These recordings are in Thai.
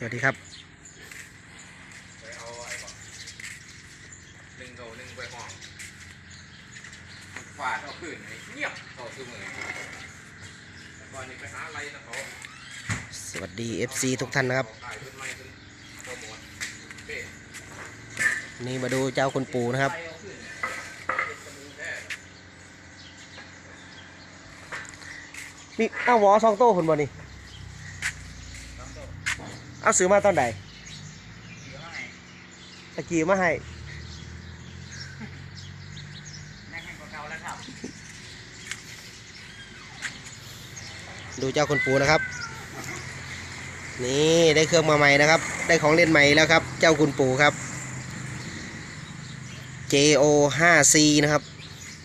สวัสดีครับไปเอาไอ้บอกหนึ่งเก่าหนึ่งไปห้องมันฟาดเอาขึ้นไอ้เงียบเขาคือมือแต่ก่อนนี้ไปหาอะไรนะเขาสวัสดี FC ทุกท่านนะครับขายขึ้นไม้ขึ้นโปรโมทเป้นี่มาดูเจ้าคุณปู่นะครับไปเอาขึ้นเนี่ยเป็นกระมือแท้มีอ้าวหวอสองโต้คนบ่นี่น้ำต้ม เอาซื้อมาตอนใดเหลือให้ตะกี้มาให้แม่งให้กว่าเก่าแล้วครับดูเจ้าคุณปู่นะครับ นี่ได้เครื่องมาใหม่นะครับ ได้ของเล่นใหม่แล้วครับ เจ้าคุณปู่ครับ JO 5C นะครับ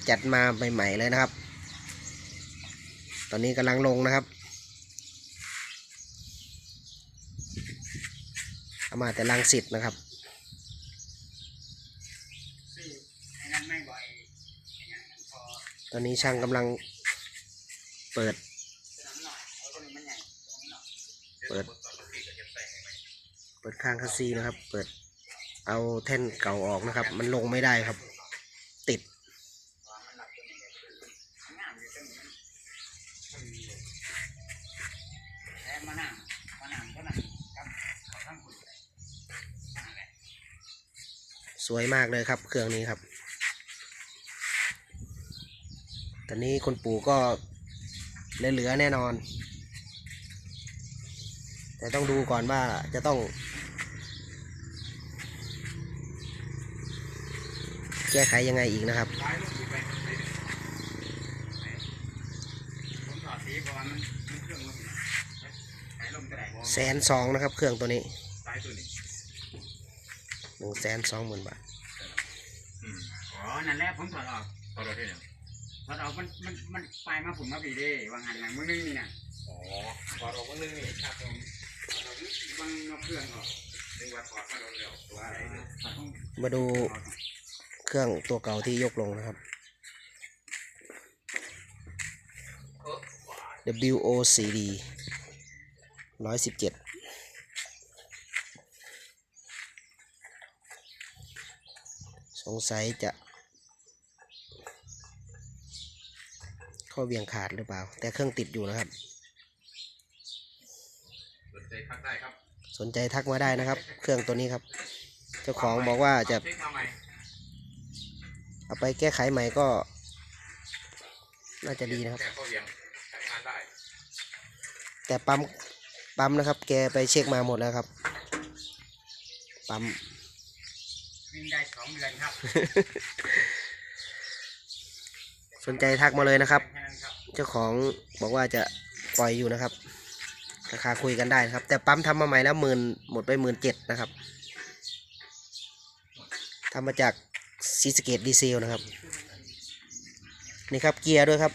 จัดมาใหม่ๆเลยนะครับ ตอนนี้กำลังลงนะครับ เอามาแต่ลังสิตนะครับตอนนี้ช่างกำลังเปิด เปิดเก็บใส่ให้ไหมเปิดข้างคัสซีนะครับ เปิดเอาแท่นเก่าออกนะครับ มันลงไม่ได้ครับ ติด วางมันหลับตัวนี้เลยงามอยู่ตรงนี้แล้วมานั่งมานั่งก็นั่งกับเขาทั้งคุณนั่นแหละ สวยมากเลยครับ เครื่องนี้ครับ ตอนนี้คนปู่ก็เหลือแน่นอน แต่ต้องดูก่อนว่าจะต้อง แก้ไขยังไงอีกนะครับแสนสองนะครับ เครื่องตัวนี้ นึ่งแสนสองหมื่นบาทอ๋อ นั่นแหละผมถอดออกถอดออกที่ไหนถอดออกมันมันมันไปมาผมมาปีเด้วางหันหลังมึงนึงนี่น่ะอ๋อพอเราก็นึ่งนี่ครับผมเบางนอกเครื่องออกนึกว่าพอดมาโดนเร็วตัวอะไรมาดูเครื่องตัวเก่าที่ยกลงนะครับ WOCD 117 สิบเจ็ดสงสัยจะ ข้อเบี่ยงขาดหรือเปล่า แต่เครื่องติดอยู่นะครับ สนใจพักได้ครับสนใจทักมาได้นะครับ เครื่องตัวนี้ครับ เจ้าของบอกว่าจะ เช็คมาใหม่เอาไปแก้ไขใหม่ก็ น่าจะดีนะครับแก้ข้อเวียงใช้งานได้แต่ปั๊มปั๊มนะครับ แกไปเช็คมาหมดแล้วครับ ปั๊ม วิ่งได้สองเดือนครับสนใจทักมาเลยนะครับ เจ้าของบอกว่าจะปล่อยอยู่นะครับ ราคาคุยกันได้นะครับ แต่ปั๊มทำมาใหม่แล้วหมื่นหมดไปหมื่นเจ็ดนะครับทำมาจากซีสเกตดีเซลนะครับ นี่ครับเกียร์ด้วยครับ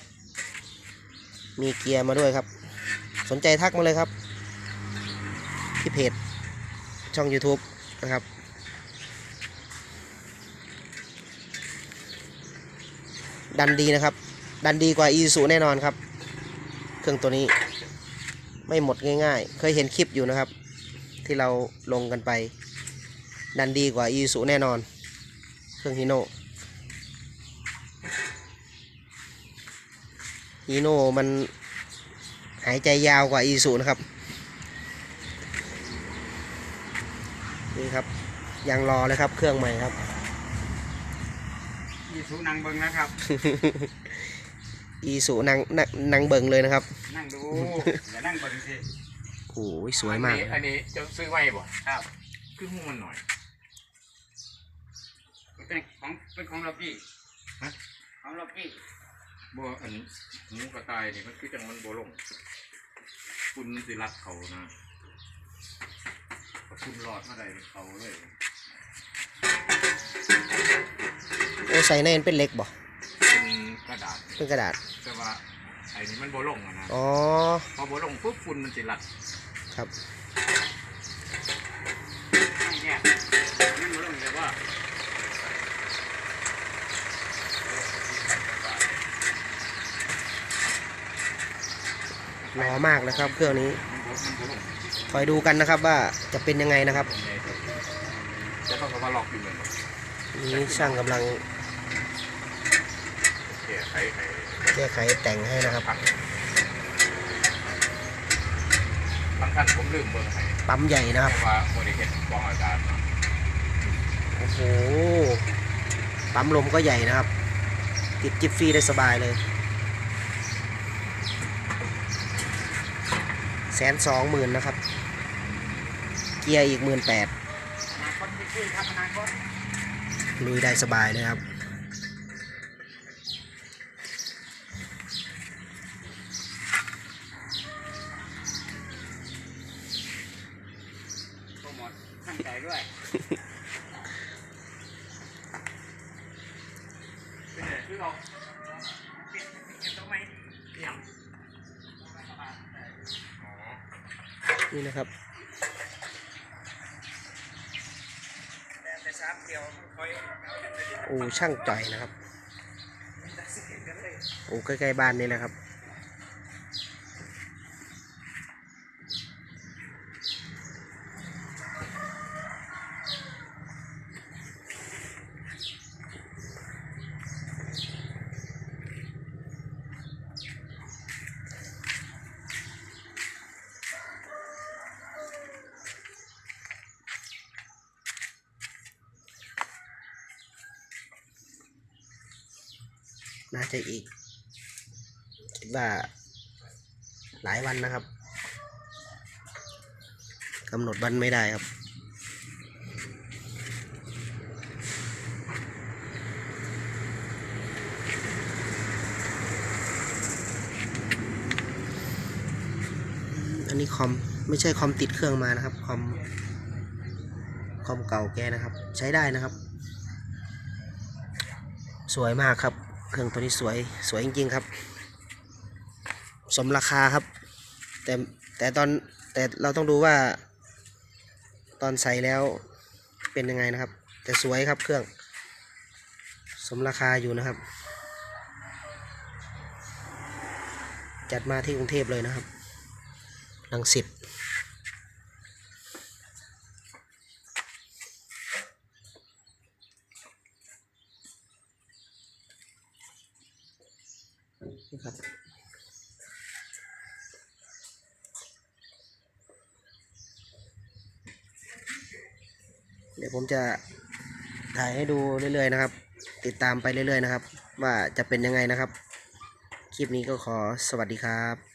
มีเกียร์มาด้วยครับ สนใจทักมาเลยครับ ที่เพจช่อง YouTube นะครับ ดันดีนะครับ ดันดีกว่าอีซูแน่นอนครับ เครื่องตัวนี้ไม่หมดง่ายๆ เคยเห็นคลิปอยู่นะครับ ที่เราลงกันไป ดันดีกว่าอีซูแน่นอน เครื่องฮีโน่ฮีโน่มันหายใจยาวกว่าอีซูนะครับนี่ครับยังรอเลยครับเครื่องใหม่ครับ มีสูนังเบิงนะครับ อีซูนางนางนางเบิงเลยนะครับนั่งดูอย่านั่งเบิงสิโอ้ยสวยมากเลยคอัรับนนี้จะซื้อไว้บ่ครับคือหูมันหน่อยเป็นของเป็นของเราพี่ฮะของเราพี่บ่อันหมูกระต่ายนี่มันคือจังมันบ่ลงคุณสิรัดเขานะพอคุณรอดมาได้เขาเลย โอ้ใส่ในนั้นเป็นเหล็กบ่เป็นกระดาษเป็นกระดาษแต่ว่าไอ้นี่มันบ่ลงอะนะอ๋อพอบ่ลงปุ๊บฝุ่นมันสิรัดครับเนี่ยนั่นมาลงเลยว่าหล่อมากนะครับ เครื่องนี้มันมันก็ลงคอยดูกันนะครับว่าจะเป็นยังไงนะครับยังไงครับจะต้องกับว่าล็อกอยู่เหมือนกันนี่ช่างกำลัง แก้ไขให้แก้ไขแต่งให้นะครับพังบางท่านผมลืมเบอร์ให้ปั๊มใหญ่นะครับ แต่ว่าโมเดลเห็นกองอากาศโอ้โห ปั๊มลมก็ใหญ่นะครับ ติดจิบฟรีได้สบายเลย แสนสองหมื่นนะครับ เกียร์อีกหมื่นแปดอนาคตพี่พี่ครับอนาคตลุยได้สบายเลยครับ โมทตั้งใจด้วยเป็นไงคือเราเปลี่ยนเปลี่ยนตัวไหมเปลี่ยนนี่นะครับแต่สามเดียวคอยโอ้ช่างจ่อยนะครับโอ้ใกล้ๆบ้านนี่แหละครับ น่าจะอีก คิดว่าหลายวันนะครับกำหนดวันไม่ได้ครับ อันนี้คอม ไม่ใช่คอมติดเครื่องมานะครับ คอม คอมเก่าแกนะครับ ใช้ได้นะครับ สวยมากครับ เครื่องตัวนี้สวยสวยจริงๆครับ สมราคาครับ แต่แต่ตอนแต่เราต้องดูว่า ตอนใส่แล้วเป็นยังไงนะครับ แต่สวยครับเครื่อง สมราคาอยู่นะครับ จัดมาที่กรุงเทพเลยนะครับลังสิต เดี๋ยวผมจะถ่ายให้ดูเรื่อยๆนะครับ ติดตามไปเรื่อยๆนะครับ ว่าจะเป็นยังไงนะครับ คลิปนี้ก็ขอสวัสดีครับ